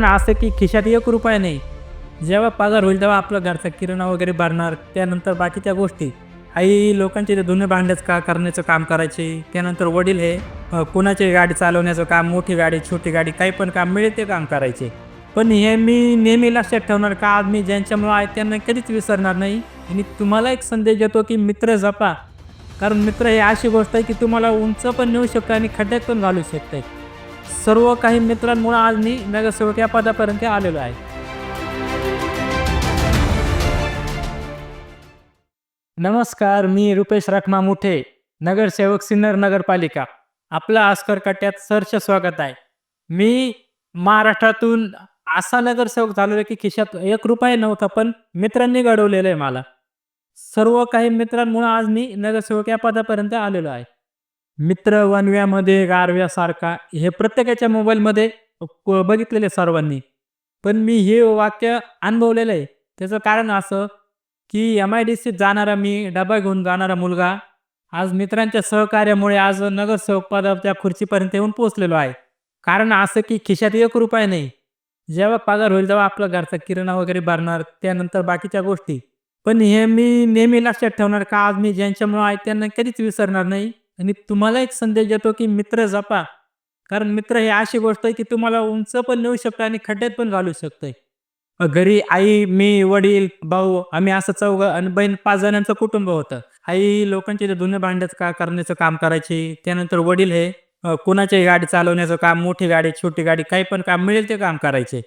कारण असं की खिशात एक रुपया नाही. जेव्हा पगार होईल तेव्हा आपलं घरचा किराणा वगैरे भरणार त्यानंतर बाकीच्या गोष्टी. आई लोकांचे ते धुणे भांड्याचं का करण्याचं काम करायचे? त्यानंतर वडील हे कुणाची गाडी चालवण्याचं काम मोठी गाडी छोटी गाडी काही पण काम मिळेल ते काम करायचे. पण हे मी नेहमी लक्षात ठेवणार का आज मी ज्यांच्यामुळे आहे त्यांना कधीच विसरणार नाही. आणि तुम्हाला एक संदेश देतो की मित्र जपा. कारण मित्र हे अशी गोष्ट आहे की तुम्हाला उंच पण नेऊ शकतं आणि खड्ड्यात पण घालू शकते. सर्व काही मित्रांमुळे आज मी नगरसेवक या पदापर्यंत आलेलो आहे. नमस्कार मी रुपेश रखमा मुठे नगरसेवक सिन्नर नगरपालिका. आपलं आस्कर कट्ट्यात सरच स्वागत आहे. मी महाराष्ट्रातून असा नगरसेवक झालेलो की खिशात एक रुपये नव्हता पण मित्रांनी घडवलेलं आहे मला. सर्व काही मित्रांमुळे आज मी नगरसेवक या पदापर्यंत आलेलो आहे. मित्र वनव्यामध्ये गारव्यासारखा हे प्रत्येकाच्या मोबाईलमध्ये बघितलेले सर्वांनी. पण मी हे वाक्य अनुभवलेलं आहे. त्याचं कारण असं की एम आय डी सीत जाणारा मी डबा घेऊन जाणारा मुलगा आज मित्रांच्या सहकार्यामुळे आज नगरसेवक पदाच्या खुर्चीपर्यंत येऊन पोहोचलेलो आहे. कारण असं की खिशात एक रुपया नाही. जेव्हा पगार होईल तेव्हा आपलं घरचा किराणा वगैरे भरणार त्यानंतर बाकीच्या गोष्टी. पण हे मी नेहमी लक्षात ठेवणार का आज मी ज्यांच्यामुळे आहे त्यांना कधीच विसरणार नाही. आणि तुम्हाला एक संदेश देतो की मित्र जपा. कारण मित्र हे अशी गोष्ट आहे की तुम्हाला उंच पण नेऊ शकतं आणि खड्ड्यात पण घालू शकतंय. घरी आई मी वडील भाऊ आम्ही असं चौघ आणि बहीण पाच जणांचं कुटुंब होतं. आई लोकांचे धुणे भांड्याचं का करण्याचं काम करायची त्यानंतर वडील हे अ, कुणाच्याही गाडी चालवण्याचं काम मोठी गाडी छोटी गाडी काही पण काम मिळेल ते काम करायचे.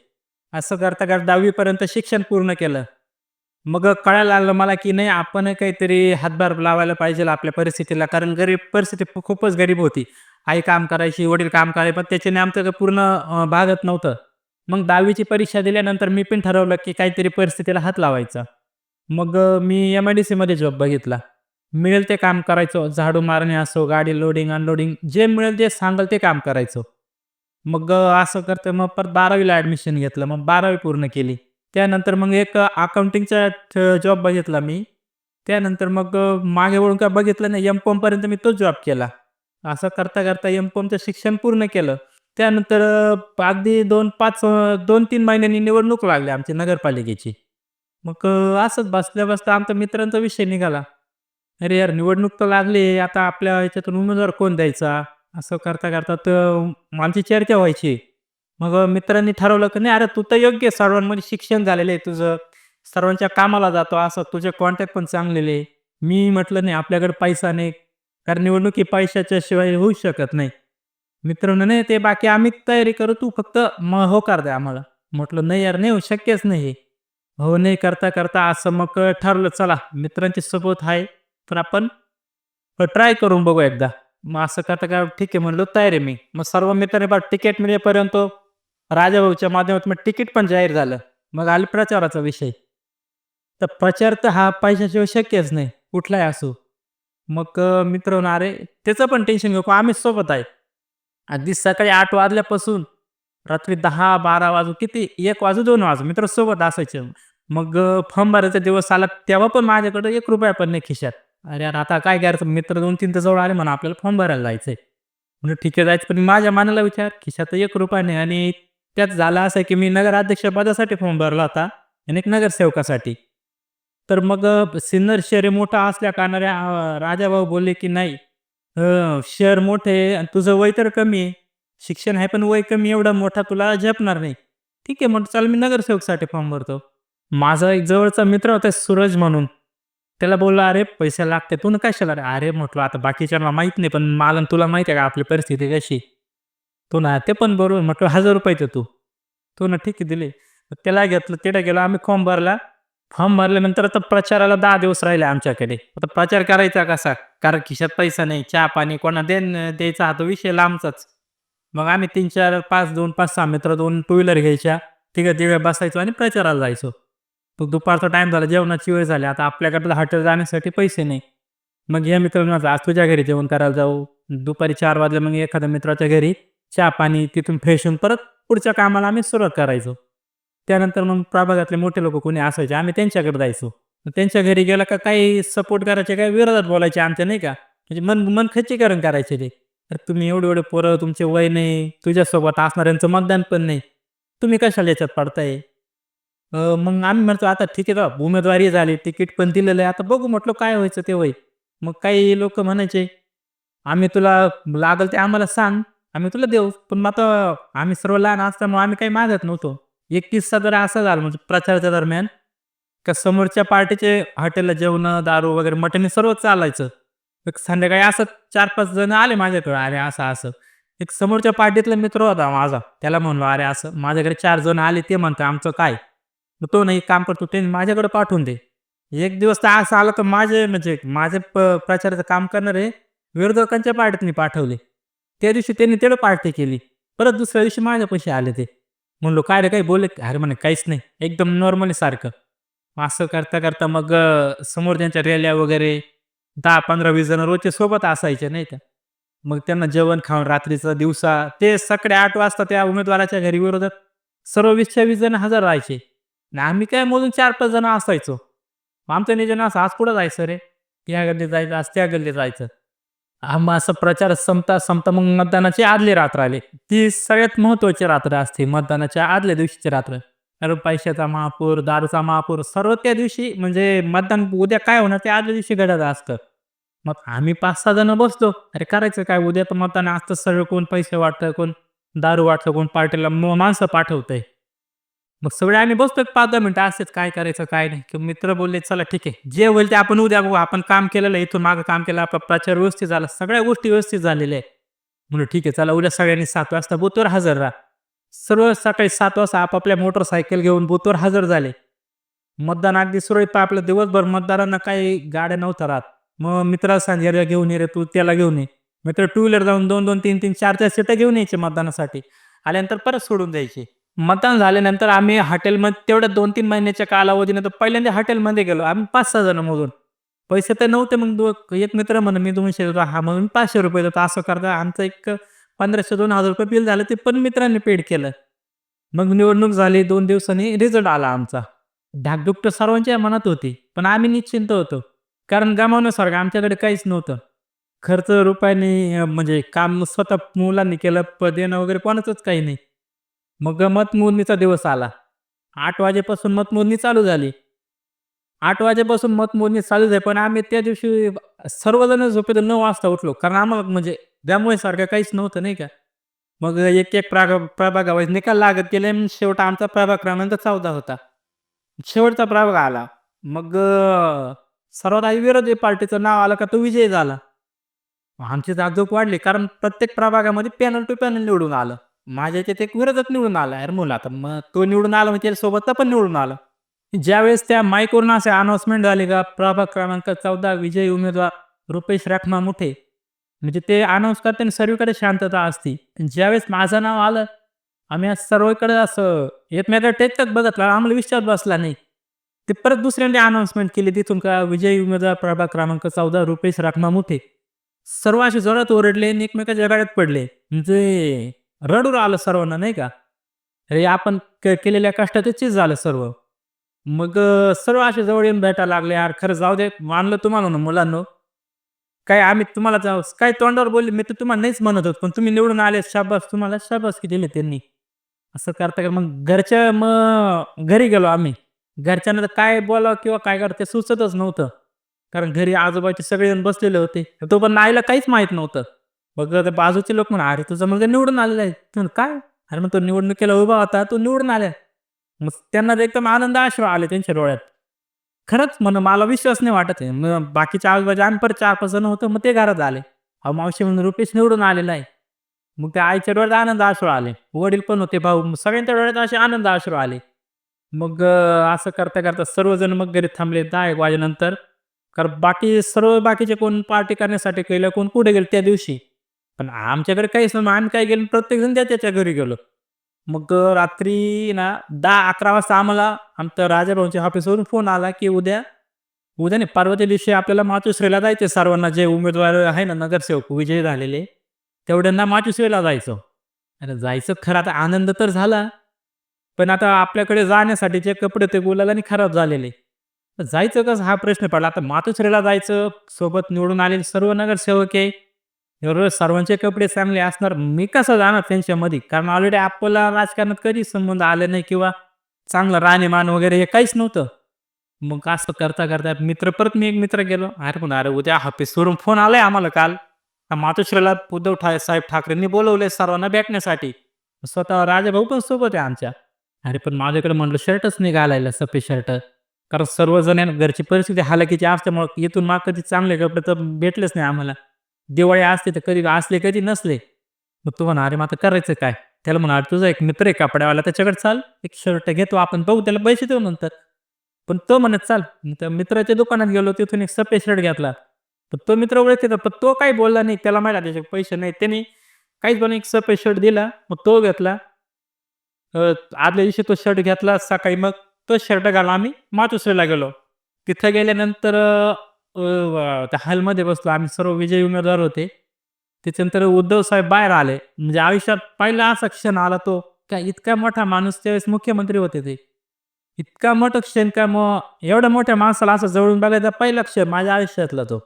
असं करता करता दहावीपर्यंत शिक्षण पूर्ण केलं. मग कळायला आलं मला की नाही आपण काहीतरी हातभार लावायला पाहिजे आपल्या परिस्थितीला. कारण गरीब परिस्थिती खू- खूपच गरीब होती. आई काम करायची वडील काम करायचे पण त्याच्याने आमचं काही पूर्ण अ, भागत नव्हतं. मग दहावीची परीक्षा दिल्यानंतर मी पण ठरवलं की काहीतरी परिस्थितीला हात लावायचा. मग अ, मी एम आय डी सीमध्ये जॉब बघितला. मिळेल ते काम करायचो. झाडू मारणे असो गाडी लोडिंग अनलोडिंग जे मिळेल ते सांगेल ते काम करायचो. मग अ, असं करते मग परत बारावीला ॲडमिशन घेतलं. मग बारावी पूर्ण केली. त्यानंतर मग एक अकाउंटिंगचा जॉब बघितला मी. त्यानंतर मग मागे वळून काय बघितलं नाही एम कॉमपर्यंत मी तोच जॉब केला. असं करता करता एम कॉमचं शिक्षण पूर्ण केलं. त्यानंतर अगदी दोन पाच दोन तीन महिन्यांनी निवडणूक लागली आमची नगरपालिकेची. मग असंच बसल्या बसता आमचा मित्रांचा विषय निघाला. अरे यार निवडणूक तर लागली आता आपल्या ह्याच्यातून उमेदवार कोण द्यायचा? असं करता करता तर आमची चर्चा व्हायची. मग मित्रांनी ठरवलं की नाही अरे तू तर योग्य आहे, सर्वांमध्ये शिक्षण झालेलं आहे तुझं. सर्वांच्या कामाला जातो असं तुझे कॉन्टॅक्ट पण चांगलेले आहे. मी म्हटलं नाही आपल्याकडे पैसा नाही कारण निवडणुकी पैशाच्या शिवाय होऊ शकत नाही. मित्रांनो नाही ते बाकी आम्ही तयारी करू तू फक्त म होकार द्या आम्हाला. म्हटलं नाही यार नाही हो शक्यच नाही हे. हो नाही करता करता असं मग ठरलं चला मित्रांची सोबत आहे तर आपण ट्राय करून बघू एकदा. मग असं करता का ठीक आहे म्हणलं तयार आहे मी. मग सर्व मित्रांनी बा तिकीट मिळेपर्यंत राजाभाऊच्या माध्यमातून मग तिकीट पण जाहीर झालं. मग आले प्रचाराचा विषय. तर प्रचार तर हा पैशाशिवाय शक्यच नाही. कुठलाही असो. मग अं, मित्र अरे त्याचं पण टेन्शन घेऊ आम्ही सोबत आहे. आधी सकाळी आठ वाजल्यापासून रात्री दहा बारा वाजू किती? एक वाजू दोन वाजू मित्र सोबत असायचे. मग फॉर्म भरायचा दिवस आला तेव्हा पण माझ्याकडे एक रुपया पण नाही खिशात. अरे यार आता काय करायचं मित्र दोन तीन तर जवळ आले म्हणा आपल्याला फॉर्म भरायला जायचंय. म्हणजे ठीक आहे जायचं. पण माझ्या मनाला विचार खिशात एक रुपया नाही आणि त्यात झालं असं की मी नगराध्यक्षपदासाठी फॉर्म भरला होता आणि एक नगरसेवकासाठी. तर मग सिन्नर शहर हे असल्या कारणाने राजाभाऊ बोलले की नाही शहर मोठे आहे आणि तुझं वय तर कमी आहे. शिक्षण आहे पण वय कमी एवढा मोठा तुला झेपणार नाही. ठीक आहे म्हटलं चल मी नगरसेवकसाठी फॉर्म भरतो. माझा एक जवळचा मित्र होता सूरज म्हणून. त्याला बोलला अरे पैसे लागते. तू ना कशाला अरे अरे म्हटलं आता बाकीच्यांना माहीत नाही पण मला तुला माहिती आहे का आपली परिस्थिती कशी तो ना ते पण बरोबर म्हटलं हजार रुपये तू तो ना ठीक आहे दिले. त्याला घेतलं तिथे गेलो आम्ही फॉर्म भरला. फॉर्म भरल्यानंतर आता प्रचाराला दहा दिवस राहिले आमच्याकडे. आता प्रचार करायचा कसा? कारण खिशात पैसा नाही चहा पाणी कोणा दे द्यायचा हा तो विषय लांबचाच. मग आम्ही तीन चार पाच दोन पाच सहा मित्र दोन टू व्हीलर घ्यायच्या. तिघं तिघं बसायचो आणि प्रचाराला जायचो. मग दुपारचा टाईम झाला जेवणाची वेळ झाली. आता आपल्याकडे हॉटेल जाण्यासाठी पैसे नाही. मग या मित्रांना आज तुझ्या घरी जेवण करायला जाऊ. दुपारी चार वाजले मग एखाद्या मित्राच्या घरी चहा पाणी तिथून फ्रेश होऊन परत पुढच्या कामाला आम्ही सुरुवात करायचो. त्यानंतर मग प्रभागातले मोठे लोक कोणी असायचे आम्ही त्यांच्याकडे जायचो. त्यांच्या घरी गेला का काही सपोर्ट करायचे काही विरोधात बोलायचे आमच्या नाही का? म्हणजे मन मन खच्चीकरण करायचे ते. तर तुम्ही एवढे एवढे पोरं तुमचे वय नाही तुझ्यासोबत असणाऱ्यांचं मतदान पण नाही. तुम्ही कशाला याच्यात पडताय? मग आम्ही म्हणतो आता ठीक आहे बाबा उमेदवारी झाली तिकीट पण दिलेलं आहे. आता बघू म्हटलं काय व्हायचं ते वय मग काही लोक म्हणायचे आम्ही तुला लागल ते आम्हाला सांग. आम्ही तुला देऊ पण मग आता आम्ही सर्व लहान असताना आम्ही काही मागत नव्हतो. एक किस्सा जरा असा झाला म्हणजे प्रचाराच्या दरम्यान का समोरच्या पार्टीचे हॉटेलला जेवण दारू वगैरे मटणी सर्व चालायचं. एक संध्याकाळी असं चार पाच जण आले माझ्याकडे अरे असं असं. एक समोरच्या पार्टीतला मित्र होता माझा त्याला म्हणलो अरे असं माझ्याकडे चार जण आले ते म्हणतो आमचं काय? मग तो नाही काम करतो ते माझ्याकडे पाठवून दे. एक दिवस तर असं आलं तर माझे म्हणजे माझे प प्रचाराचं काम करणारे विरोधकांच्या पार्टीतनी पाठवले. त्या दिवशी त्यांनी तेवढं पार्टी केली. परत दुसऱ्या दिवशी माझ्या पैसे आले ते. म्हणलो काय रे काही बोलले अरे म्हणे काहीच नाही. एकदम नॉर्मली सारखं. असं करता करता मग समोर त्यांच्या रॅल्या वगैरे दहा पंधरा वीस जण रोजचे सोबत असायचे नाही का? मग त्यांना जेवण खाऊन रात्रीचं दिवसा ते सकाळी आठ वाजता त्या उमेदवाराच्या घरी विरोधात सर्व वीसच्या वीस जण हजर राहायचे. आणि आम्ही काय मोजून चार पाच जण असायचो. आमचं नियोजन असं आज कुठं जायचं रे? या गल्लीत जायचं आज त्या गल्लीत जायचं. आम्हा असं प्रचार संपता संपता मग मतदानाची आदली रात्र आली. ती सगळ्यात महत्वाची रात्र असते मतदानाच्या आदल्या दिवशीची रात्र. कारण पैशाचा महापूर दारूचा महापूर सर्व त्या दिवशी म्हणजे मतदान उद्या काय होणार ते आदल्या दिवशी घडत असतं. मग आम्ही पाच सहा जण बसतो. अरे करायचं काय? उद्या तर मतदान असतं सगळं कोण पैसे वाटतं कोण दारू वाटतं कोण पार्टीला माणसं पाठवतंय. मग सगळे आम्ही बसतो एक पाच दहा मिनिटं असेच काय करायचं काय नाही. की मित्र बोलले चला ठीक आहे. जे होईल ते आपण उद्या बघू. आपण काम केलेलं आहे इथून मागं काम केलं आपला प्रचार व्यवस्थित झाला. सगळ्या गोष्टी व्यवस्थित झालेल्या आहे म्हणून ठीक आहे चला उद्या सगळ्यांनी सात वाजता बुथवर हजर राहा. सर्व सकाळी सात वाजता आपापल्या मोटरसायकल घेऊन बुथवर हजर झाले. मतदान अगदी सुरळीत आपलं दिवसभर मतदारांना काही गाड्या नव्हत्या राहत. मग मित्राला सांग घेऊन ये रे तू त्याला घेऊन ये. मित्र टू व्हीलर जाऊन दोन दोन तीन तीन चार चार सीटं घेऊन यायचे मतदानासाठी. आल्यानंतर परत सोडून द्यायचे मतदान झाल्यानंतर आम्ही हॉटेलमध्ये तेवढ्या दोन तीन महिन्याच्या कालावधीनंतर पहिल्यांदा हॉटेलमध्ये गेलो. आम्ही पाच सहा जण मोजून पैसे तर नव्हते मग दो एक मित्र म्हणे मी दोनशे देतो हा म्हणून पाचशे रुपये देतो. असं करता आमचं एक पंधराशे दोन हजार रुपये बिल झालं ते पण मित्रांनी पेड केलं. मग निवडणूक झाली दोन दिवसांनी रिझल्ट आला आमचा. धाकधूक तर सर्वांच्या मनात होती पण आम्ही निश्चिंत होतो. कारण गमावण्यासारखं आमच्याकडे काहीच नव्हतं. खर्च रुपयाने म्हणजे काम स्वतः मुलांनी केलं प देणं वगैरे कोणाचंच काही नाही. मग मतमोजणीचा दिवस आला. आठ वाजेपासून मतमोजणी चालू झाली. आठ वाजेपासून मतमोजणी चालू झाली पण आम्ही त्या दिवशी सर्वजण झोपेत नऊ वाजता उठलो. कारण आम्हाला म्हणजे त्यामुळे सारखं काहीच नव्हतं नाही का? मग एक एक प्राग प्रभागावर निकाल लागत गेले शेवट आमचा प्रभाग क्रमांक चौदा होता. शेवटचा प्रभाग आला. मग सर्वात आधी विरोधी पार्टीचं नाव आलं का तो विजय झाला. आमची जागजोग वाढली कारण प्रत्येक प्रभागामध्ये पॅनल टू पॅनल निवडून आलं. माझ्या याच्यात एक विरोधक निवडून आला यार मुला आता. मग तो निवडून आला म्हणजे सोबतचा पण निवडून आला. ज्यावेळेस त्या माईकवरून असे अनाउन्समेंट झाले का प्रभाग क्रमांक चौदा विजयी उमेदवार रुपेश राखमा मुठे. म्हणजे ते अनाऊन्स करताना सर्वीकडे शांतता असती. ज्यावेळेस माझं नाव आलं आम्ही आज सर्वकडे असं एकमेकाला टेकत बघितलं आम्हाला विश्वास बसला नाही. ते परत दुसऱ्यांनी अनाउन्समेंट केली तिथून का विजयी उमेदवार प्रभाग क्रमांक चौदा रुपेश राखमा मुठे. सर्व असे जोरात ओरडले आणि एकमेकाच्या गाड्यात पडले. म्हणजे रडून आलं सर्वांना नाही का? अरे आपण केलेल्या कष्टाचं चीज झालं सर्व. मग सर्व असे जवळ येऊन भेटायला लागले यार खरं जाऊ दे मानलं तुम्हाला ना मुलांनो. काय आम्ही तुम्हाला जाऊ काय तोंडावर बोलले मी तर तुम्हाला नाहीच म्हणत होत पण तुम्ही निवडून आले शाबास तुम्हाला शाबास की दिले त्यांनी. असं करता करता मग घरच्या मग घरी गेलो आम्ही. घरच्यांना तर काय बोलावं किंवा काय करावं ते सुचतच नव्हतं. कारण घरी आजोबाचे सगळेजण बसलेले होते. तो पण आईला काहीच माहीत नव्हतं. मग ते बाजूचे लोक म्हणा अरे तुझा मुलगा निवडून आलेला आहे. काय? अरे मग तो निवडणुकीला उभा होता तो निवडून आला. मग त्यांना तर एकदम आनंद अश्रू आले त्यांच्या डोळ्यात. खरंच म्हण मला विश्वास नाही वाटत आहे. मग बाकीच्या आजूबाजू आम्ही परत चार पाच जण होतो मग ते घरात आले. अहो मावशी म्हणून रुपेश निवडून आलेला आहे. मग त्या आईच्या डोळ्यात आनंद अश्रू आले. वडील पण होते भाऊ मग सगळ्यांच्या डोळ्यात असे आनंद अश्रू आले. मग असं करता करता सर्वजण मग घरी थांबले दहा एक वाजेनंतर. कारण बाकी सर्व बाकीचे कोण पार्टी करण्यासाठी केलं कोण कुठे गेले त्या दिवशी पण आमच्याकडे काहीच नाही मग आम्ही काय गेलो प्रत्येकजण त्या त्याच्या घरी गेलो. मग रात्री ना दहा अकरा वाजता आम्हाला आमच्या राजाभाऊंच्या ऑफिसवरून फोन आला की उद्या उद्या नाही परवाच्या दिवशी आपल्याला मातोश्रीला जायचं सर्वांना जे उमेदवार आहे ना नगरसेवक विजयी झालेले तेवढ्यांना मातोश्रीला जायचं. अरे जायचं खरं आता आनंद तर झाला पण आता आपल्याकडे जाण्यासाठीचे कपडे ते गुलालाने खराब झालेले. तर जायचं कसं? हा प्रश्न पडला. आता मातोश्रीला जायचं सोबत निवडून आलेले सर्व नगरसेवक आहे. रोज सर्वांचे कपडे चांगले असणार मी कसं जाणार त्यांच्यामध्ये? कारण ऑलरेडी आपल्याला राजकारणात कधी संबंध आले नाही किंवा चांगलं राहणीमान वगैरे हे काहीच नव्हतं. मग असं करता करता मित्र परत मी एक मित्र गेलो. अरे पण अरे उद्या ऑफिसवरून फोन आलाय आम्हाला काल. मातोश्रीला उद्धव ठा साहेब ठाकरेंनी बोलवले सर्वांना भेटण्यासाठी. स्वतः राजाभाऊ पण सोबत आहे आमच्या. अरे पण माझ्याकडे म्हणलं शर्टच नाही घालायला सफेद शर्ट. कारण सर्वजण आहे ना, घरची परिस्थिती हालाकीची असल्यामुळे इथून माग कधी चांगले कपडे तर भेटलेच नाही आम्हाला. दिवाळी असते तर कधी असले कधी नसले. मग तू म्हणा अरे मग आता करायचं काय? त्याला म्हणा तुझा एक मित्र आहे कपड्यावाला त्याच्याकडे चाल. एक शर्ट घेतो आपण बघू त्याला पैसे देऊ नंतर. पण तो म्हणत चाल. त्या मित्राच्या दुकानात गेलो तिथून एक सफेद शर्ट घेतला. तर तो मित्र ओळखते पण तो काही बोलला नाही. त्याला माहिती त्याचे पैसे नाही. त्याने काहीच पण एक सफेद शर्ट दिला. मग तो घेतला. आदल्या दिवशी तो शर्ट घेतला. सकाळी मग तो शर्ट घाला आम्ही मातोश्रीला गेलो. तिथं गेल्यानंतर अ, त्या हॉलमध्ये बसलो. आम्ही सर्व विजयी उमेदवार होते. त्याच्यानंतर उद्धव साहेब बाहेर आले. म्हणजे आयुष्यात पहिला असा क्षण आला तो का इतका मोठा माणूस त्यावेळेस मुख्यमंत्री होते ते. इतका मोठा क्षण का मग एवढ्या मोठ्या माणसाला असं जवळून बघायचा पहिला क्षण माझ्या आयुष्यातला तो.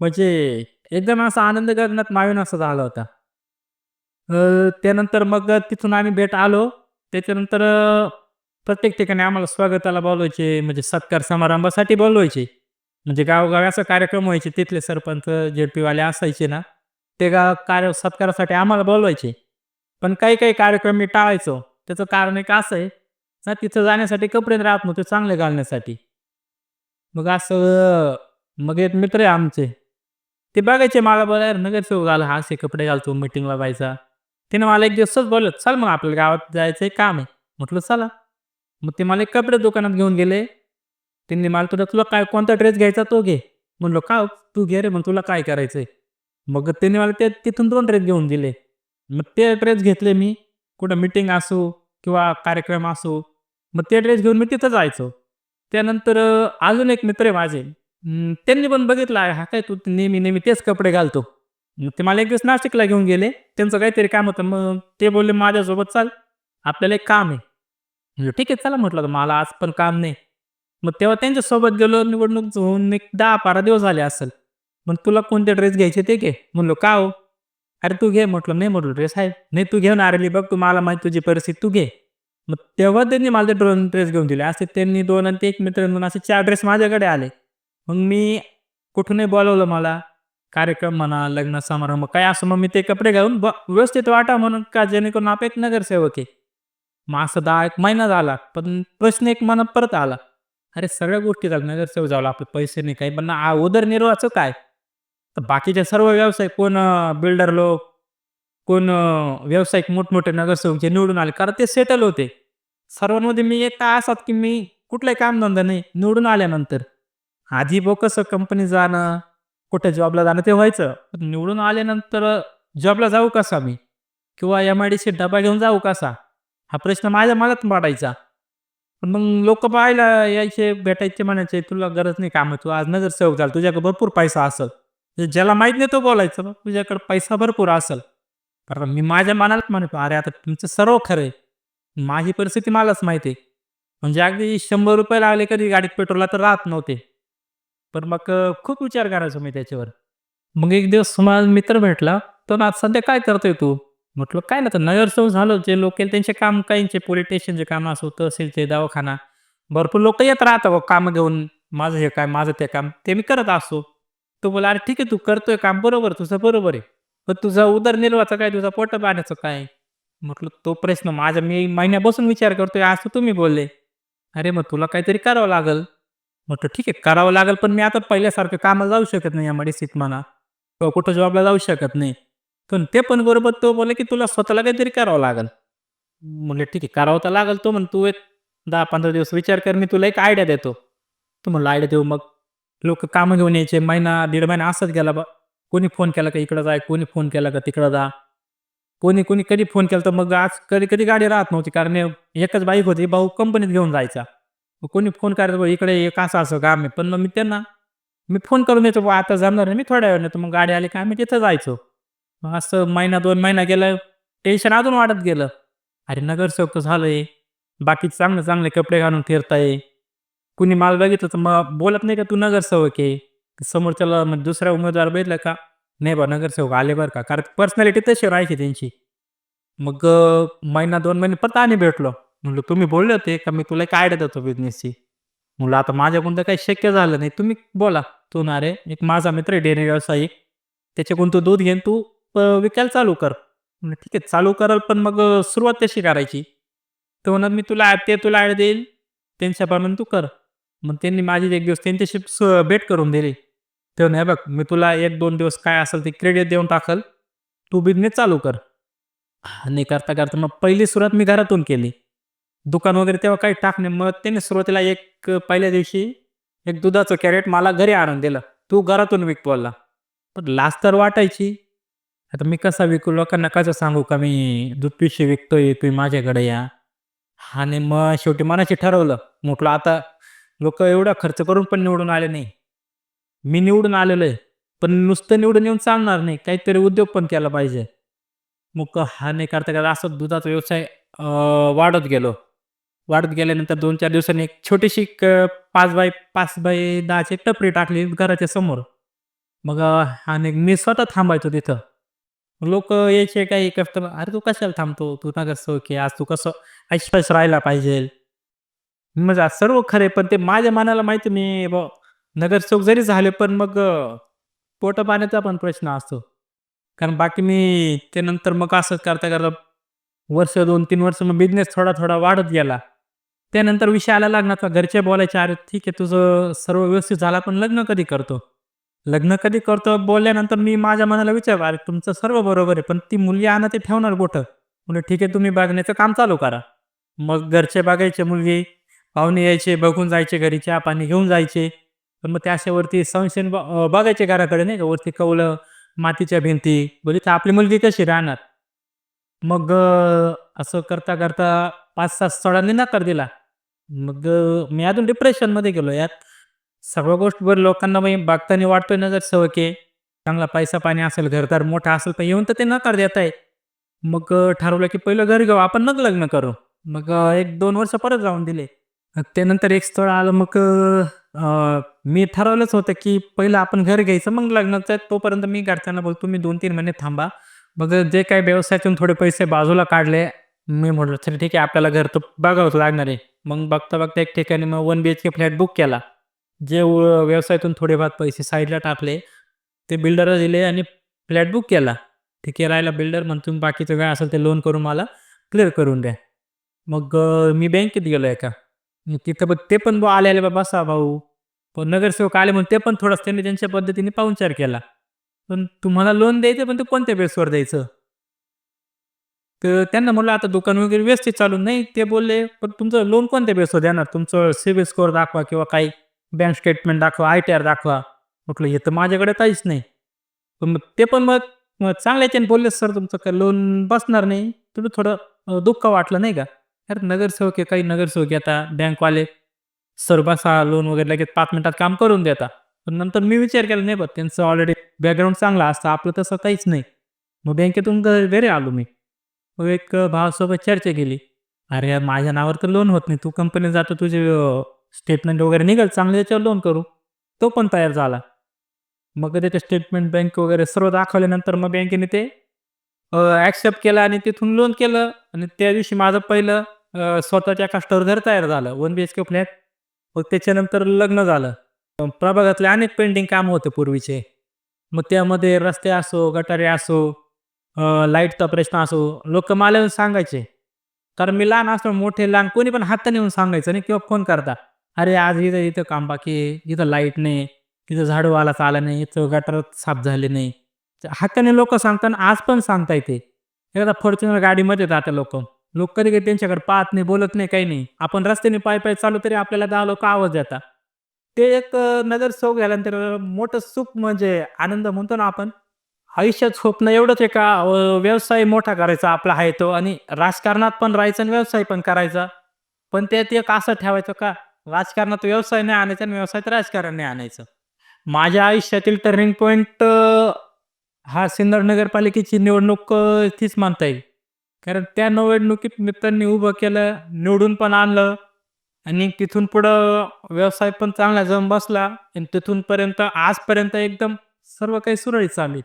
म्हणजे एकदम असा आनंद गगनात मावेन असा झाला होता. अ, त्यानंतर मग तिथून आम्ही भेट आलो. त्याच्यानंतर अ, प्रत्येक ठिकाणी आम्हाला स्वागताला बोलवायचे म्हणजे सत्कार समारंभासाठी बोलवायचे. म्हणजे गावोगावी असं कार्यक्रम व्हायचे तिथले सरपंच जेडपीवाले असायचे ना ते गाव कार्य सत्कारासाठी आम्हाला बोलवायचे. पण काही काही कार्यक्रम मी टाळायचो. त्याचं कारण एक असं आहे ना तिथं जाण्यासाठी कपडे राहत नव्हते चांगले घालण्यासाठी. मग असं मग एक मित्र आहे आमचे ते बघायचे मला बोलाय नगरसेवक झाला हा असे कपडे घालतो मिटिंगला जायचा. तिने मला एक दिवसच बोलत चल मग आपल्या गावात जायचं काम आहे. म्हटलं चला. मग ते मला एक कपडे दुकानात घेऊन गेले. त्यांनी मला तुला तुला काय कोणता ड्रेस घ्यायचा तो घे. म्हणलो का हो? तू घे रे मग तुला काय करायचंय? मग त्यांनी मला ते तिथून दोन ड्रेस घेऊन दिले. मग ते ड्रेस घेतले मी. कुठं मिटिंग असो किंवा कार्यक्रम असो मग ते ड्रेस घेऊन मी तिथं जायचो. त्यानंतर अजून एक मित्र आहे माझे. त्यांनी पण बघितलं आहे हा काय तू नेहमी नेहमी तेच कपडे घालतो. मग ते मला एक दिवस नाशिकला घेऊन गेले. त्यांचं काहीतरी काम होतं. मग ते बोलले माझ्यासोबत चाल. आपल्याला एक काम आहे. ठीक आहे चला म्हटलं मला आज पण काम नाही. मग तेव्हा त्यांच्यासोबत गेलो निवडणूक होऊन एक दहा बारा दिवस झाले असेल. मग तुला कोणते ड्रेस घ्यायचे ते घे. म्हणलो का हो? अरे तू घे. म्हटलं नाही म्हटलं ड्रेस आहे. नाही तू घेऊन आरली बघ तू मला माहिती तुझी परिस्थिती तू घे. मग तेव्हा त्यांनी मला ते दोन ड्रेस घेऊन दिले. असे त्यांनी दोन आणि ते एक मित्र म्हणून असे चार ड्रेस माझ्याकडे आले. मग मी कुठूनही बोलवलं मला कार्यक्रम म्हणा लग्न समारंभ काय असं मग मी ते कपडे घालून ब व्यवस्थित वाटा म्हणून का जेणेकरून आप एक नगरसेवक आहे. मग असं दहा एक महिना झाला पण प्रश्न एक मनात परत आला. अरे सगळ्या गोष्टी झाल्या नगरसेवक झाला आपले पैसे नाही काही पण आ- उदरनिर्वाहाचं काय? तर बाकीचे सर्व व्यवसाय कोण बिल्डर लोक कोण व्यावसायिक मोठमोठे नगरसेवक जे निवडून आले कारण ते सेटल होते. सर्वांमध्ये मी एक असात की मी कुठलाही कामधंदा नाही निवडून आल्यानंतर. आधी बो कसं कंपनी जाणं कुठे जॉबला जाणं ते व्हायचं. पण निवडून आल्यानंतर जॉबला जाऊ कसा मी? किंवा एम आय डी सी डबा घेऊन जाऊ कसा? हा प्रश्न माझ्या मनात मांडायचा पण मग लोक पाहायला यायचे भेटायचे म्हणायचे तुला गरज नाही काम तू आज नगरसेवक झाला तुझ्याकडे भरपूर पैसा असेल. ज्याला माहीत नाही तो बोलायचं "बघ, तुझ्याकडे पैसा भरपूर असेल. कारण मी माझ्या मनात म्हणतो अरे आता तुमचं सर्व खरं आहे. माझी परिस्थिती मलाच माहिती आहे. म्हणजे अगदी शंभर रुपये लागले कधी गाडीत पेट्रोलला तर राहत नव्हते. पण मग खूप विचार करायचो मी त्याच्यावर. मग एक दिवस माझा मित्र भेटला तो ना सध्या काय करतोय तू. म्हटलं काय ना तर नगरसेवक झालो जे लोक त्यांचे काम काहींचे पोलीस स्टेशनचे काम असो तहसीलचे दवाखाना. भरपूर लोक येत राहतात काम घेऊन. माझं हे काय माझं ते काम ते मी करत असतो. तो बोला अरे ठीक आहे तू करतोय काम बरोबर तुझं बरोबर आहे. पण तुझा उदरनिर्वाहाचं काय तुझा पोट पाण्याचं काय? म्हटलं तो प्रश्न माझा मी महिन्यापासून विचार करतोय आज तुम्ही बोलले. अरे मग तुला काहीतरी करावं लागल. म्हटलं ठीक आहे करावं लागेल पण मी आता पहिल्यासारखं कामाला जाऊ शकत नाही या सीट म्हणा. किंवा कुठं जॉबला जाऊ शकत नाही. पण ते पण बरोबर तो बोला की तुला स्वतःला काहीतरी करावं लागेल. म्हणलं ठीक आहे करावं तर लागेल तो. म्हण तू एक दहा पंधरा दिवस विचार कर मी तुला एक आयडिया देतो. तू म्हणलं आयडिया देऊ मग. लोक कामं घेऊन यायचे महिना दीड महिना असंच गेला बा. कोणी फोन केला का इकडं जाय कोणी फोन केला का तिकडं जा. कोणी कोणी कधी फोन केला तर मग आज कधी कधी गाडी राहत नव्हती कारण एकच बाईक होती भाऊ कंपनीत घेऊन जायचा. मग कोणी फोन करायचं "भाऊ, इकडे एक असं असं काम आहे. पण मग मी त्यांना मी फोन करून येतो "बुवा, आता जमणार नाही मी थोड्या वेळ तर मग गाडी आली का आम्ही तिथं जायचो. मग असं महिना दोन महिना गेलं टेन्शन अजून वाढत गेलं. अरे नगरसेवक तर झालंय. बाकी चांगले चांगले कपडे घालून फिरताय. कुणी माल बघितलं तर मग बोलत नाही का तू नगरसेवक आहे. समोरच्याला मग दुसऱ्या उमेदवार बघितलं का नाही बा नगरसेवक आले बरं का. कारण पर्सनॅलिटी तशी राहायची त्यांची. मग महिना दोन महिने परत आणि भेटलो. म्हणलं तुम्ही बोलले होते का मी तुला एक आयडिया देतो बिझनेसची म्हणलं आता माझ्याकडून तर काही शक्य झालं नाही. तुम्ही बोला. तू ना रे एक माझा मित्र आहे डेअरी व्यावसायिक त्याच्याकडून तू दूध घेऊन तू विकायला चालू कर. म्हणलं ठीक आहे चालू कराल पण मग सुरुवात कशी करायची? तर म्हणत मी तुला ते तुला ॲड देईल त्यांच्याप्रमाणे तू कर. मग त्यांनी माझी एक दिवस त्यांच्याशी स- भेट करून दिली. ते नाही बघ मी तुला एक दोन दिवस काय असेल ते क्रेडिट देऊन टाकल तू बिझनेस चालू कर. आणि करता करता मग पहिली सुरुवात मी घरातून केली. दुकान वगैरे तेव्हा काही टाकणे मग त्यांनी सुरुवातीला एक पहिल्या दिवशी एक दुधाचं कॅरेट मला घरी आणून दिलं. तू घरातून विक बोलला. पण लाच तर वाटायची. आता मी कसा विकू? लोकांना कसं सांगू का मी? दूध पिशवी विकतोय तुम्ही माझ्याकडे या. आणि मग शेवटी मनाशी ठरवलं. म्हटलं आता लोक एवढा खर्च करून पण निवडून आले नाही. मी निवडून आलेलो आहे पण नुसतं निवडून येऊन चालणार नाही. काहीतरी उद्योग पण केला पाहिजे. मग हा नाही करता करता असं दुधाचा व्यवसाय वाढत गेलो. वाढत गेल्यानंतर दोन चार दिवसांनी एक छोटीशी पाच बाय पाच बाय दहाची एक टपरी टाकली घराच्या समोर. मग आणि मी स्वतः थांबायचो तिथं. लोक यायचे काही कस्टमर अरे तू कशाला थांबतो? तू ना कसं की आज तू कसं ऐशपैश राहायला पाहिजे? म्हणजे आज सर्व खरे पण ते माझ्या मनाला माहिती मी बुवा नगरसेवक जरी झाले पण मग अं, पाण्याचा पण प्रश्न असतो. कारण बाकी मी ते नंतर मग असंच करता करता वर्ष दोन तीन वर्ष मग बिझनेस थोडा थोडा वाढत गेला. त्यानंतर विषय आला लग्नाचा घरचे बोलायचे अरे ठीक आहे तुझं सर्व व्यवस्थित झाला पण लग्न कधी करतो? लग्न कधी करतो बोलल्यानंतर मी माझ्या मनाला विचार अरे तुमचं सर्व बरोबर आहे पण ती मुलगी आणा ते ठेवणार बोटं म्हणजे ठीक आहे तुम्ही बघण्याचं काम चालू करा. मग घरचे बघायचे मुलगी पाहुणे यायचे बघून जायचे घरी चहा पाणी घेऊन जायचे. पण मग त्या अशावरती संशय ब- बघायचे घराकडे नाही का वरती कवलं मातीच्या भिंती बोली तर आपली मुलगी कशी राहणार? मग असं करता करता पाच सात स्थळांनी नकार दिला. मग मी अजून डिप्रेशनमध्ये गेलो यात. सर्व गोष्टीवर लोकांना मी बघताना वाटतोय ना जर सवक चांगला पैसा पाणी असेल घरदार मोठा असेल पण येऊन तर ते नकार देत आहे. मग ठरवलं की पहिलं घर घेऊ आपण मग लग्न करू. मग एक दोन वर्ष परत जाऊन दिले. त्यानंतर एक स्थळ आलं मग मी ठरवलंच होतं की पहिलं आपण घर घ्यायचं मग लग्नाचं. तोपर्यंत मी घरच्यांना बोलतो मी दोन तीन महिने थांबा. मग जे काही व्यवसायातून थोडे पैसे बाजूला काढले मी म्हटलं चल ठीक आहे आपल्याला घर तर बघावंच लागणार आहे. मग बघता बघता एक ठिकाणी मग one B H K flat book केला. जे व- व्यवसायातून थोडेफार पैसे साईडला टाकले ते बिल्डरला दिले आणि फ्लॅट बुक केला. ठीक आहे राहिला बिल्डर म्हणतो बाकीचं काय असेल ते लोन करून मला क्लिअर करून द्या. मग मी बँकेत गेलो आहे का तिथं पण ते पण बुवा आले आले बाबा बसा भाऊ. पण नगरसेवक आले म्हणून ते पण थोडंसं त्यांनी त्यांच्या पद्धतीने पाहुणचार केला. पण तुम्हाला लोन द्यायचं पण ते कोणत्या बेसवर द्यायचं? तर त्यांना म्हटलं आता दुकान वगैरे व्यवस्थित चालू नाही. ते बोलले पण तुमचं लोन कोणत्या बेसवर देणार? तुमचं सिबिल स्कोअर दाखवा किंवा काही. बँक स्टेटमेंट दाखवा आय टी आर दाखवा. म्हटलं हे तर माझ्याकडे काहीच नाही. पण मग ते पण मग मग चांगल्याच्याने बोलले सर तुमचं काय लोन बसणार नाही. तुला थोडं दुःख वाटलं नाही का? अरे नगरसेवक आहे काही नगरसेवक येता बँकवाले सर बसा लोन वगैरे लगेच पाच मिनिटात काम करून देता. पण नंतर मी विचार केला नाही बघ त्यांचं ऑलरेडी बॅकग्राऊंड चांगला असतं आपलं तसं काहीच नाही. मग बँकेतून घरी आलो मी. मग एक भावासोबत चर्चा केली. अरे यार, माझ्या नावावर तर लोन होत नाही. तू कंपनीत जातो तुझे स्टेटमेंट वगैरे निघाल चांगलं त्याच्यावर लोन करू. तो पण तयार झाला. मग त्याचे स्टेटमेंट बँक वगैरे सर्व दाखवल्यानंतर मग बँकेने ते ॲक्सेप्ट केलं आणि तिथून लोन केलं. आणि त्या दिवशी माझं पहिलं स्वतःच्या कष्टावर घर तयार झालं one B H K flat मग त्याच्यानंतर लग्न झालं. प्रभागातले अनेक पेंटिंग कामं होते पूर्वीचे. मग त्यामध्ये रस्ते असो गटारे असो लाईटचा प्रश्न असो लोक मला येऊन सांगायचे. कारण मी लहान असतो मोठे लहान कोणी पण हाताने येऊन सांगायचं नाही किंवा फोन करता. अरे आज इथं इथं काम बाकी आहे इथं लाइट नाही इथं झाडूवाला चाला नाही इथं गटार साफ झाले नाही. हक्काने लोक सांगताना आज पण सांगता येते. एखादा फॉर्च्युनर गाडीमध्ये जाते लोक. लोक कधी कधी त्यांच्याकडे पाहत नाही बोलत नाही काही नाही. आपण रस्त्याने पाय पाय चालू तरी आपल्याला दहा लोक आवाज देतात. ते एक नजर नगरसेवक झाल्यानंतर मोठं सुख म्हणजे आनंद म्हणतो ना आपण आयुष्यात स्वप्न एवढंच आहे का व्यवसाय मोठा करायचा आपला आहे तो. आणि राजकारणात पण राहायचं आणि व्यवसाय पण करायचा. पण त्यात एक असं ठेवायचं का राजकारणात व्यवसाय नाही आणायचा आणि व्यवसायात राजकारण नाही आणायचं माझ्या आयुष्यातील टर्निंग पॉईंट हा सिन्नर नगरपालिकेची निवडणूक तीच मानता येईल कारण त्या निवडणुकीत मित्रांनी उभं केलं निवडून पण आणलं आणि तिथून पुढं व्यवसाय पण चांगला जम बसला आणि तिथूनपर्यंत आजपर्यंत एकदम सर्व काही सुरळीत चालू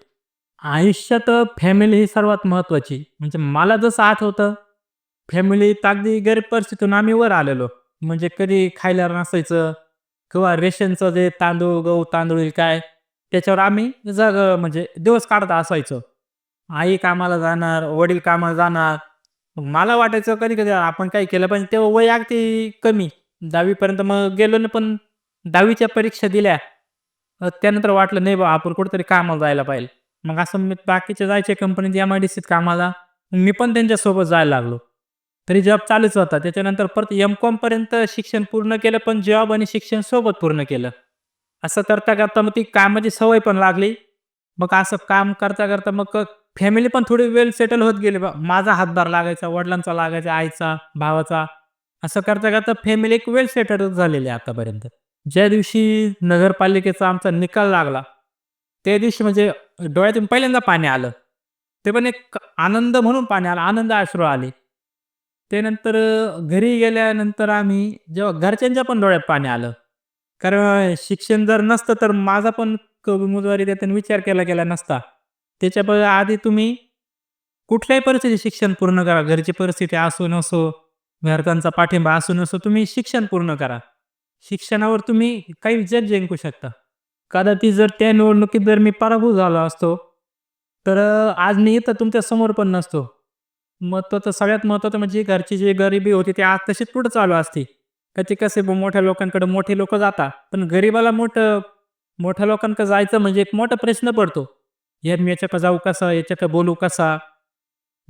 आयुष्यात फॅमिली ही सर्वात महत्त्वाची. म्हणजे मला जसं आठवतं, फॅमिली अगदी गरीब परिस्थितीतून आम्ही वर आलेलो. म्हणजे कधी खायला नसायचं किंवा रेशनचं जे तांदूळ, गहू, तांदूळ काय त्याच्यावर आम्ही जग म्हणजे दिवस काढत असायचो. आई कामाला जाणार, वडील कामाला जाणार. मला वाटायचं कधी-कधी आपण काही केलं पाहिजे. तेव्हा वय अगदी कमी दहावीपर्यंत मग गेलो ना, पण 10वीच्या परीक्षा दिल्या. त्यानंतर वाटलं नाही बा आपण कुठेतरी कामाला जायला पाहिजे. मग असं मी बाकीचे जायचे कंपनीत एम-आय-डी-सीत कामाला. मी पण त्यांच्यासोबत जायला लागलो. तरी जॉब चालूच होता. त्याच्यानंतर परत एम-कॉम पर्यंत शिक्षण पूर्ण केलं, पण जॉब आणि शिक्षण सोबत पूर्ण केलं. असं करता-करता मग ती कामाची सवय पण लागली. मग असं काम करता-करता मग फॅमिली पण थोडी वेल सेटल होत गेली बा. माझा हातभार लागायचा, वडिलांचा लागायचा, आईचा, भावाचा. असं करता-करता फॅमिली एक वेल सेटल झालेली आहे आतापर्यंत. ज्या दिवशी नगरपालिकेचा आमचा निकाल लागला, त्या दिवशी म्हणजे डोळ्यातून पहिल्यांदा पाणी आलं. ते पण एक आनंद म्हणून पाणी आलं, आनंद आश्रू आले. त्यानंतर घरी गेल्यानंतर आम्ही जेव्हा घरच्यांच्या पण डोळ्यात पाणी आलं. कारण शिक्षण जर नसतं तर माझा पण क उमेदवारी देताना विचार केला गेला नसता. त्याच्या आधी तुम्ही कुठल्याही परिस्थितीत शिक्षण पूर्ण करा. घरची परिस्थिती असो नसो, घरच्यांचा पाठिंबा असो नसो, तुम्ही शिक्षण पूर्ण करा. शिक्षणावर तुम्ही काही जग जिंकू शकता. कदाचित जर त्या निवडणुकीत जर मी पराभूत झालो असतो, तर आज मी इथं तुमच्यासमोर पण नसतो. महत्वाचं सगळ्यात महत्त्वाचं म्हणजे घरची जी गरिबी होती ती आज तशीच पुढे चालू असते का ते कसे मोठ्या लोकांकडे मोठे लोकं जातात. पण गरिबाला मोठं मोठ्या लोकांकडे जायचं म्हणजे एक मोठा प्रश्न पडतो. यार मी याच्याकडे जाऊ कसा? याच्याकडे बोलू कसा?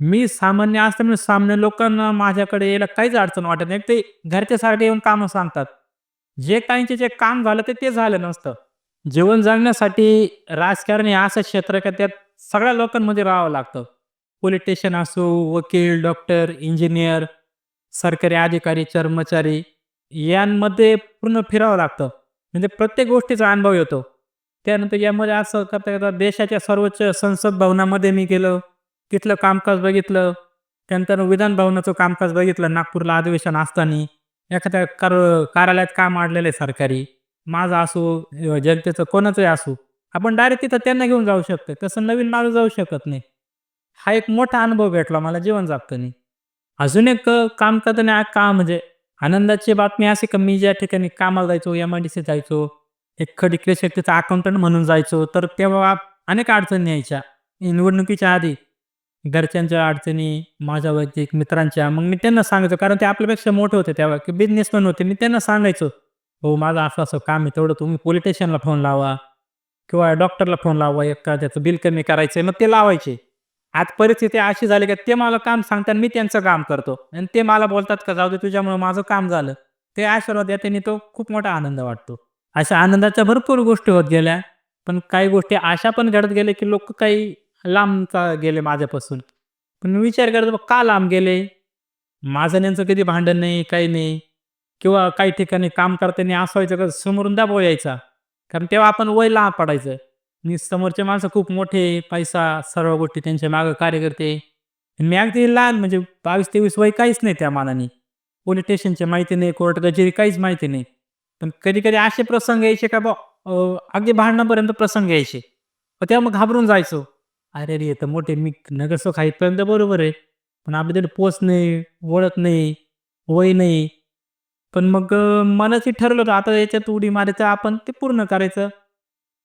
मी सामान्य असल्यामुळे सामान्य लोकांना माझ्याकडे यायला काहीच अडचण वाटत नाही. ते घरच्यासाठी येऊन कामं सांगतात. जे काहींचे जे काम झालं ते ते झालं नसतं. जीवन जगण्यासाठी राजकारण हे असं क्षेत्र का त्यात सगळ्या लोकांमध्ये राहावं लागतं. पोलिटिशियन असो, वकील, डॉक्टर, इंजिनियर, सरकारी अधिकारी, कर्मचारी यांमध्ये पूर्ण फिरावं लागतं. म्हणजे प्रत्येक गोष्टीचा अनुभव येतो. त्यानंतर यामध्ये असं करता-करता देशाच्या सर्वोच्च संसद भवनामध्ये मी गेलो. तिथलं कामकाज बघितलं. त्यानंतर विधान भवनाचं कामकाज बघितलं नागपूरला अधिवेशन असताना. एखाद्या कार कार्यालयात काम अडलेलं आहे सरकारी. माझं असो, जनतेचं कोणाचंही असो. आपण डायरेक्ट तिथं त्यांना घेऊन जाऊ शकतो. तसं नवीन माणूस जाऊ शकत नाही. हा एक मोठा अनुभव भेटला मला जीवन जगताना. अजून एक काम करताना का म्हणजे आनंदाची बातमी असे का मी ज्या ठिकाणी कामाला जायचो, एम आय डी सी जायचो, एक खडी शेतीचा अकाउंटंट म्हणून जायचो, तर तेव्हा अनेक अडचणी यायच्या. निवडणुकीच्या आधी घरच्यांच्या अडचणी, माझ्या वैयक्तिक मित्रांच्या. मग मी त्यांना सांगायचो कारण ते आपल्यापेक्षा मोठे होते तेव्हा की बिझनेसमॅन होते. मी त्यांना सांगायचो, "हो माझं असं-असं काम आहे, तेवढं तुम्ही पोलिटिशियनला फोन लावा किंवा डॉक्टरला फोन लावा, एखाद्याचं बिल कमी करायचं मग ते लावायचे. आज परिस्थिती अशी झाली की ते मला काम सांगतात, मी त्यांचं काम करतो आणि ते मला बोलतात का जाऊ दे तुझ्यामुळे माझं काम झालं. ते आशीर्वाद त्यांनी तो खूप मोठा आनंद वाटतो. अशा आनंदाच्या भरपूर गोष्टी होत गेल्या. पण काही गोष्टी अशा पण घडत गेल्या की लोक काही लांबचा गेले माझ्यापासून. पण मी विचार करतो का लांब गेले? माझं त्यांचं कधी भांडण नाही, काही नाही किंवा काही ठिकाणी काम करताना असं व्हायचं का समोरून दाबो यायचा. कारण तेव्हा आपण वय लहान पडायचं. आणि समोरचे माणसं खूप मोठे, पैसा, सर्व गोष्टी त्यांच्या मागं कार्यकर्ते. करते मी अगदी लहान म्हणजे 22-23 वय काहीच नाही त्या मानाने. पोलीस स्टेशनची माहिती नाही, कोर्ट कचेरी काहीच माहिती नाही. पण कधी-कधी असे प्रसंग यायचे का बुवा अगदी भांडणापर्यंत प्रसंग यायचे. तेव्हा मग घाबरून जायचो. अरे रे! तर मोठे मी नगरसो खाईपर्यंत बरोबर आहे. पण आपल्याकडे पोच नाही, ओळख नाही, वय नाही. पण मग मनाची ठरलं होतं आता याच्यात उडी मारायचं आपण ते पूर्ण करायचं.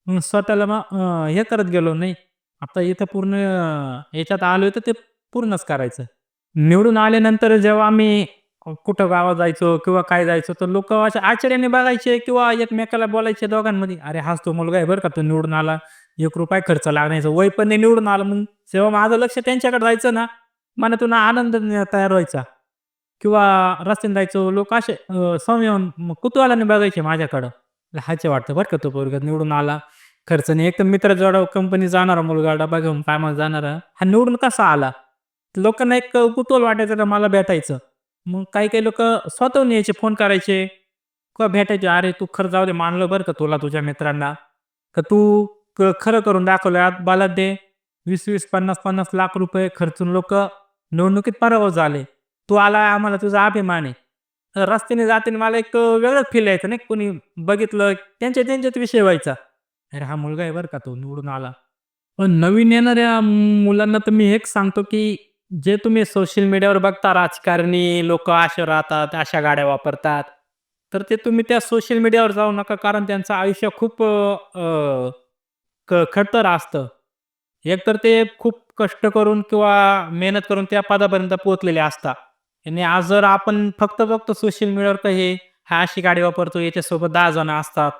मग स्वतःला मग अ, हे करत गेलो नाही. आता इथं पूर्ण अ, याच्यात आलोय तर ते पूर्णच करायचं. निवडून आल्यानंतर जेव्हा आम्ही कुठं गावात जायचो किंवा काय जायचो तर लोकं अशा आश्चर्याने बघायचे किंवा एकमेकाला बोलायचे दोघांमध्ये, "अरे हाच तो मुलगा आहे बरं का तो निवडून आला. ₹1 खर्च लागण्याचा वय पण नाही निवडून आला मग जेव्हा माझं लक्ष त्यांच्याकडे जायचं ना, मनातून आनंद न तयार व्हायचा. किंवा रस्त्याने जायचो लोक असे अ, संयम कुतूहलाने बघायचे माझ्याकडं. लहाचे वाटतं बरं का तो पोरगा निवडून आला. खर्च नाही. एकदम मित्राजवळ कंपनी जाणारा मुलगा, डबा घेऊन कामाला जाणारा, हा निवडून कसा आला? लोकांना एक कुतूहल वाटायचं तर मला भेटायचं. मग काही-काही लोकं स्वतःहून यायचे, फोन करायचे किंवा भेटायचे. "अरे तू खरं जाऊ दे मानलं बरं का तुला तुझ्या मित्रांना. का तू क खरं करून दाखवलं. आत बाला दे 20-20, 50-50 लाख रुपये खर्चून लोक निवडणुकीत पराभव झाले. तू आला आम्हाला तुझा अभिमान आहे." रस्त्याने जाताना मला एक वेगळंच फील यायचं नाही कोणी बघितलं त्यांच्या त्यांच्यात विषय व्हायचा. "अरे हा मुलगा आहे बरं का तो निवडून आला." पण नवीन येणाऱ्या मुलांना तर मी हेच सांगतो की जे तुम्ही सोशल मीडियावर बघता राजकारणी लोक असे राहतात अशा गाड्या वापरतात तर ते तुम्ही त्या सोशल मीडियावर जाऊ नका कारण त्यांचं आयुष्य खूप खडतर असतं एकतर ते खूप कष्ट करून किंवा मेहनत करून त्या पदापर्यंत पोहोचलेले असतात आणि आज जर आपण फक्त फक्त सोशल मीडियावर का हे हा अशी गाडी वापरतो याच्यासोबत दहा जण असतात.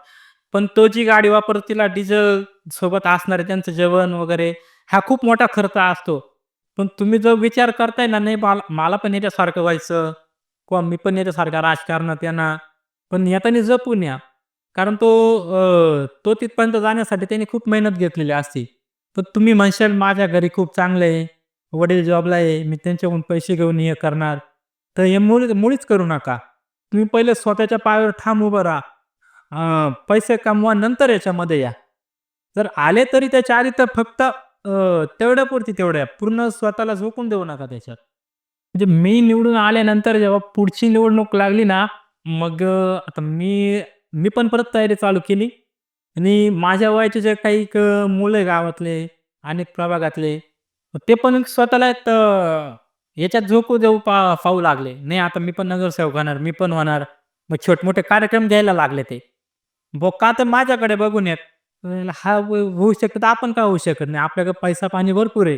पण तो जी गाडी वापरतो तिला डिझेल सोबत असणारे त्यांचं जेवण वगैरे हा खूप मोठा खर्च असतो. पण तुम्ही जो विचार करताय ना नाही मला मला पण याच्यासारखं व्हायचं किंवा मी पण याच्यासारखा राजकारणात येणार पण येताना जपून या. कारण तो तो तिथपर्यंत जाण्यासाठी त्यांनी खूप मेहनत घेतलेली असते. पण तुम्ही म्हणशाल माझ्या घरी खूप चांगलं आहे वडील जॉबला आहे मी त्यांच्याकडून पैसे घेऊन हे करणार. तर हे मुळी मुळीच करू नका. तुम्ही पहिले स्वतःच्या पायावर ठाम उभं राहा. पैसे कमवा नंतर याच्यामध्ये या. जर आले तरी त्याच्या आधी तर फक्त तेवढ्यापुरती तेवढ्या पूर्ण स्वतःला झोकून देऊ नका त्याच्यात. म्हणजे मी निवडून आल्यानंतर जेव्हा पुढची निवडणूक लागली ना मग आता मी मी पण परत तयारी चालू केली. आणि माझ्या वयाचे जे काही मुलं गावातले अनेक प्रभागातले ते पण स्वतःला याच्यात झोकू देऊ पा पाहू लागले. नाही आता मी पण नगरसेवक होणार मी पण होणार. मग छोट मोठे कार्यक्रम घ्यायला लागले ते. बोका तर माझ्याकडे बघून येत. हा होऊ शकत तर आपण का होऊ शकत नाही? आपल्याकडे पैसा पाणी भरपूर आहे.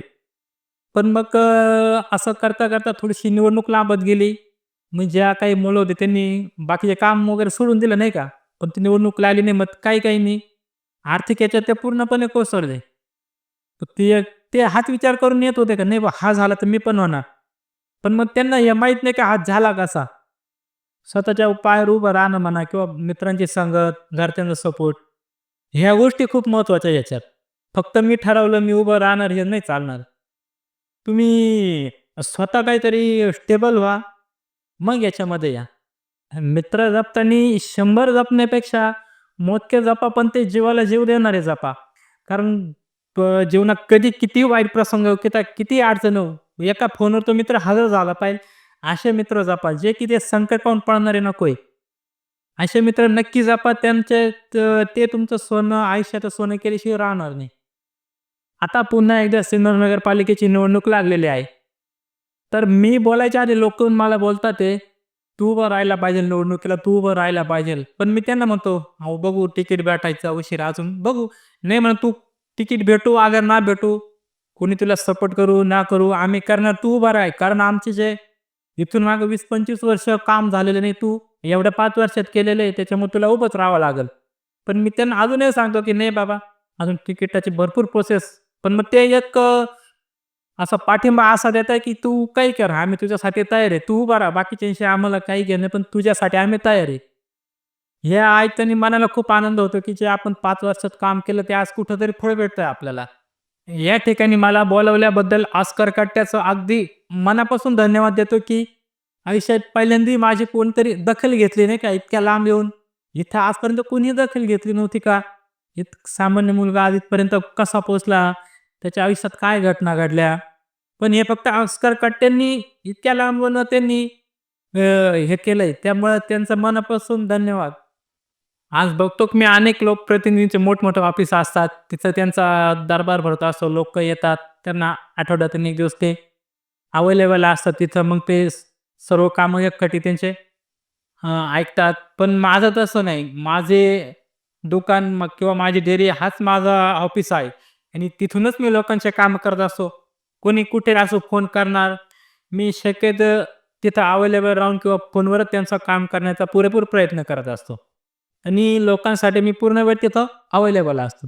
पण मग असं करता करता थोडीशी निवडणूक लांबत गेली. मग ज्या काही मुलं होते त्यांनी बाकीचे काम वगैरे सोडून दिलं नाही का? पण ती निवडणूक लागली नाही मग काही काही नाही. आर्थिक याच्यात ते पूर्णपणे कोसळले. तर ते ते हाच विचार करून येत होते का नाही बा हा झाला तर मी पण होणार. पण मग त्यांना हे माहीत नाही का हा झाला कसा. स्वतःच्या पायावर उभं राहणं म्हणा किंवा मित्रांची संगत घरच्यांचा सपोर्ट ह्या गोष्टी खूप महत्त्वाच्या याच्यात. फक्त मी ठरवलं मी उभं राहणार हे नाही चालणार. तुम्ही स्वतः काहीतरी स्टेबल व्हा मग याच्यामध्ये या. मित्र जपताना शंभर जपण्यापेक्षा मोजके जपा पण ते जीवाला जीव देणारे जपा. कारण प- जीवनात कधी किती वाईट प्रसंग येऊ, किती किती अडचण एका फोनवर तो मित्र हजर झाला पाहिजे. असे मित्र जपा जे की ते संकट पाहून पळणारे नकोय. असे मित्र नक्की जपा त्यांचे ते तुमचं सोनं आयुष्याचं सोनं केल्याशिवाय राहणार नाही. आता पुन्हा एकदा सिन्नर नगरपालिकेची निवडणूक लागलेली आहे. तर मी बोलायच्या आधी लोक मला बोलतात ते तू उभं राहायला पाहिजे निवडणुकीला तू उभं राहायला पाहिजे. पण मी त्यांना म्हणतो अहो बघू तिकीट भेटायचं उशीर अजून बघू. नाही म्हण तू तिकीट भेटू अगर ना भेटू कोणी तुला सपोर्ट करू ना करू आम्ही करणार. तू उभा राह. कारण आमचे जे इथून मागं वीस पंचवीस वर्ष काम झालेलं नाही तू एवढ्या पाच वर्षात केलेलं आहे त्याच्यामुळे तुला उभंच राहावं लागेल. पण मी त्यांना अजूनही सांगतो की नाही बाबा अजून तिकिटाची भरपूर प्रोसेस पण मग ते एक असा पाठिंबा असा देत आहे की तू काही कर आम्ही तुझ्यासाठी तयार आहे. तू उभा राहा. बाकीच्यांशी आम्हाला काही घेणं पण तुझ्यासाठी आम्ही तयार आहे. हे ऐकताना मनाला खूप आनंद होतो की जे आपण पाच वर्षात काम केलं ते आज कुठंतरी फळ भेटतंय आपल्याला. या ठिकाणी मला बोलवल्याबद्दल आस्कर कट्ट्याचं अगदी मनापासून धन्यवाद देतो की आयुष्यात पहिल्यांदा माझी कोणतरी दखल घेतली नाही का? इतक्या लांब येऊन. इथं आजपर्यंत कोणी दखल घेतली नव्हती का? इत सामान्य मुलगा आज इथपर्यंत कसा पोचला त्याच्या आयुष्यात काय घटना घडल्या? पण हे फक्त आस्कर कट्ट्यांनी इतक्या लांबून त्यांनी हे केलंय. त्यामुळं त्यांचं मनापासून धन्यवाद. आज बघतो की मी अनेक लोकप्रतिनिधींचे मोठमोठे ऑफिस असतात. तिथं त्यांचा दरबार भरतो असतो. लोक येतात. त्यांना आठवड्यातून एक दिवस ते अवेलेबल असतात. तिथं मग ते सर्व कामं एकखटी त्यांचे ऐकतात. पण माझं तसं नाही. माझे दुकान मग किंवा माझी डेअरी हाच माझा ऑफिस आहे. आणि तिथूनच मी लोकांचे काम करत असतो. कोणी कुठे असो फोन करणार. मी शक्यतो तिथं अवेलेबल राहून किंवा फोनवरच त्यांचं काम करण्याचा पुरेपूर प्रयत्न करत असतो. आणि लोकांसाठी मी पूर्ण वेळ तिथं अवेलेबल असतो.